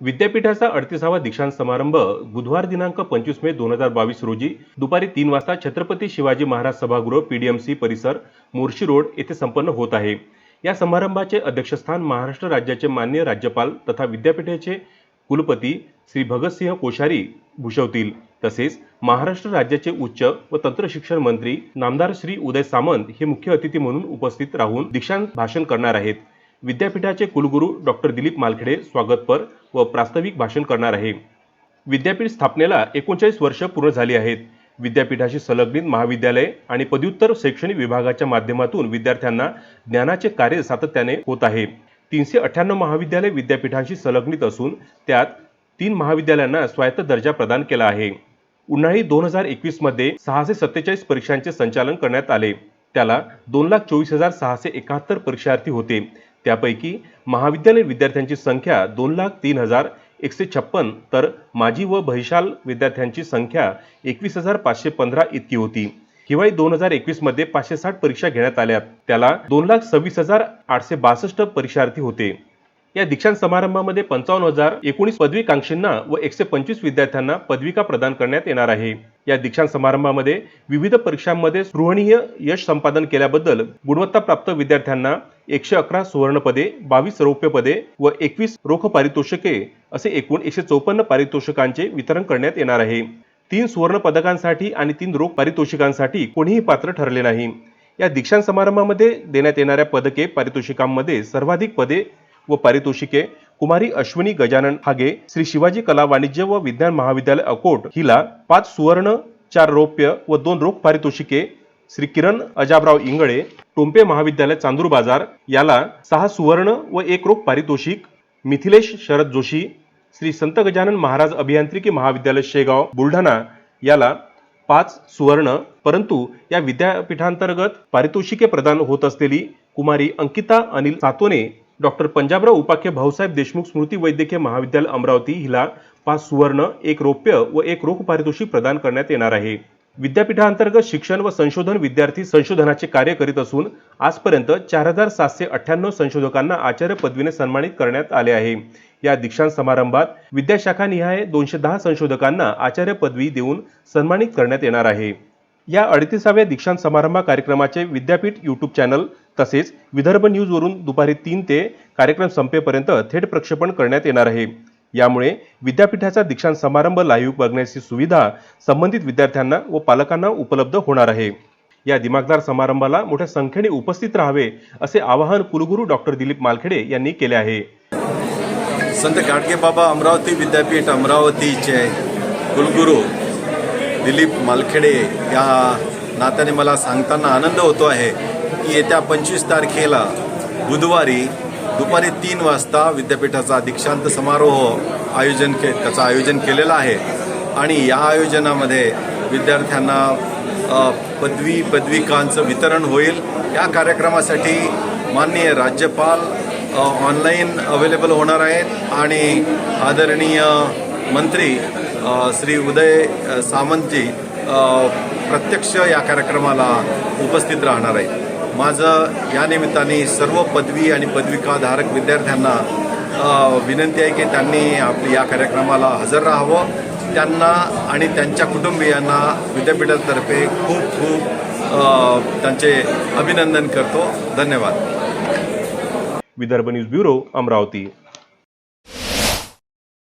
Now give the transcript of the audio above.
विद्यापीठाचा अडतीसावा दीक्षांत समारंभ बुधवार दिनांक पंचवीस मे दोन हजार बावीस रोजी दुपारी तीन वाजता छत्रपती शिवाजी महाराज सभागृह पीडीएमसी परिसर मोर्शी रोड येथे संपन्न होत आहे. या समारंभाचे अध्यक्षस्थान महाराष्ट्र राज्याचे मान्य राज्यपाल तथा विद्यापीठाचे कुलपती श्री भगतसिंह कोश्यारी भूषवतील. तसेच महाराष्ट्र राज्याचे उच्च व तंत्रशिक्षण मंत्री नामदार श्री उदय सामंत हे मुख्य अतिथी म्हणून उपस्थित राहून दीक्षांत भाषण करणार आहेत. विद्यापीठाचे कुलगुरू डॉक्टर दिलीप मालखेडे स्वागतपर व प्रास्ताविक भाषण करणार आहे. विद्यापीठ स्थापनेला एकोणचाळीस वर्ष पूर्ण झाली आहेत. विद्यापीठाशी संलग्नित महाविद्यालय आणि पदव्युत्तर शैक्षणिक विभागाच्या माध्यमातून विद्यार्थ्यांना ज्ञानाचे कार्य सातत्याने होत आहे. तीनशे अठ्ठ्याण्णव महाविद्यालय विद्यापीठांशी संलग्नित असून त्यात तीन महाविद्यालयांना स्वायत्त दर्जा प्रदान केला आहे. उन्हाळी दोन हजार एकवीसमध्ये सहाशे सत्तेचाळीस परीक्षांचे संचालन करण्यात आले. त्याला दोन लाख चोवीस हजार सहाशे एकाहत्तर परीक्षार्थी होते. त्यापैकी महाविद्यालयीन विद्यार्थ्यांची संख्या दोन लाख तीन हजार एकशे छप्पन तर माजी व बहिशाल विद्यार्थ्यांची संख्या एकवीस हजार पाचशे पंधरा इतकी होती. हिवाळी दोन हजार एकवीसमध्ये पाचशे साठ परीक्षा घेण्यात आल्या. त्याला दोन लाख सव्वीस हजार आठशे बासष्ट परीक्षार्थी होते. या दीक्षांत समारंभामध्ये पंचावन्न हजार एकोणीस पदवीकांक्षींना व एकशे पंचवीस विद्यार्थ्यांना पदविका प्रदान करण्यात येणार आहे. या दीक्षांत समारंभामध्ये विविध परीक्षांमध्ये स्पृहणीय यश संपादन केल्याबद्दल गुणवत्ताप्राप्त विद्यार्थ्यांना एकशे अकरा सुवर्णपदे बावीस रौप्यपदे व एकवीस रोख पारितोषिके असे एकूण एकशे चौपन्न पारितोषिकांचे वितरण करण्यात येणार आहे. तीन सुवर्ण पदकांसाठी आणि तीन रोख पारितोषिकांसाठी कोणीही पात्र ठरले नाही. या दीक्षांत समारंभामध्ये देण्यात येणाऱ्या पदके पारितोषिकांमध्ये सर्वाधिक पदे व पारितोषिके कुमारी अश्विनी गजानन हागे श्री शिवाजी कला वाणिज्य व विज्ञान महाविद्यालय अकोट हिला पाच सुवर्ण चार रौप्य व दोन रोख पारितोषिके श्री किरण अजाबराव इंगळे टोंपे महाविद्यालय चांदूर बाजार याला सहा सुवर्ण व एक रोख पारितोषिक मिथिलेश शरद जोशी श्री संत गजानन महाराज अभियांत्रिकी महाविद्यालय शेगाव बुलढाणा याला पाच सुवर्ण परंतु या विद्यापीठांतर्गत पारितोषिके प्रदान होत असलेली कुमारी अंकिता अनिल सातोने डॉक्टर पंजाबराव उपाख्य भाऊसाहेब देशमुख स्मृती वैद्यकीय महाविद्यालय अमरावती हिला पाच सुवर्ण एक रौप्य व एक रोख पारितोषिक प्रदान करण्यात येणार आहे. विद्यापीठांतर्गत शिक्षण व संशोधन विद्यार्थी संशोधनाचे कार्य करीत असून आजपर्यंत चार हजार सातशे अठ्ठ्याण्णव संशोधकांना आचार्य पदवीने सन्मानित करण्यात आले आहे. या दीक्षांत समारंभात विद्याशाखानिहाय दोनशे दहा संशोधकांना आचार्य पदवी देऊन सन्मानित करण्यात येणार आहे. या अडतीसाव्या दीक्षांत समारंभ कार्यक्रमाचे विद्यापीठ यूट्यूब चॅनल तसेच विदर्भ न्यूजवरून दुपारी तीन ते कार्यक्रम संपेपर्यंत थेट प्रक्षेपण करण्यात येणार आहे. यामुळे विद्यापीठाचा दीक्षांत समारंभ लाईव्ह बघण्याची सुविधा संबंधित विद्यार्थ्यांना व पालकांना उपलब्ध होणार आहे. या दिमागदार समारंभाला मोठ्या संख्येने उपस्थित राहावे असे आवाहन कुलगुरू डॉक्टर दिलीप मालखेडे यांनी केले आहे. संत गाडगेबाबा अमरावती विद्यापीठ अमरावतीचे कुलगुरू दिलीप मालखेडे या नात्याने मला सांगताना आनंद होतो आहे की येत्या पंचवीस तारखेला बुधवारी दुपारी तीन वाजता विद्यापीठाचा दीक्षांत समारोह आयोजन के त्याचं आयोजन केलेलं आहे. आणि या आयोजनामध्ये विद्यार्थ्यांना पदवी पदविकांचं वितरण होईल. या कार्यक्रमासाठी माननीय राज्यपाल ऑनलाईन अवेलेबल होणार आहेत. आणि आदरणीय मंत्री श्री उदय सामंतजी प्रत्यक्ष या कार्यक्रमाला उपस्थित राहणार आहेत. माझं या निमित्ताने सर्व पदवी आणि पदविकाधारक विद्यार्थ्यांना विनंती आहे की त्यांनी आपली या कार्यक्रमाला हजर राहावं. त्यांना आणि त्यांच्या कुटुंबियांना विद्यापीठातर्फे खूप खूप त्यांचे अभिनंदन करतो. धन्यवाद. Vidarbha news bureau Amravati.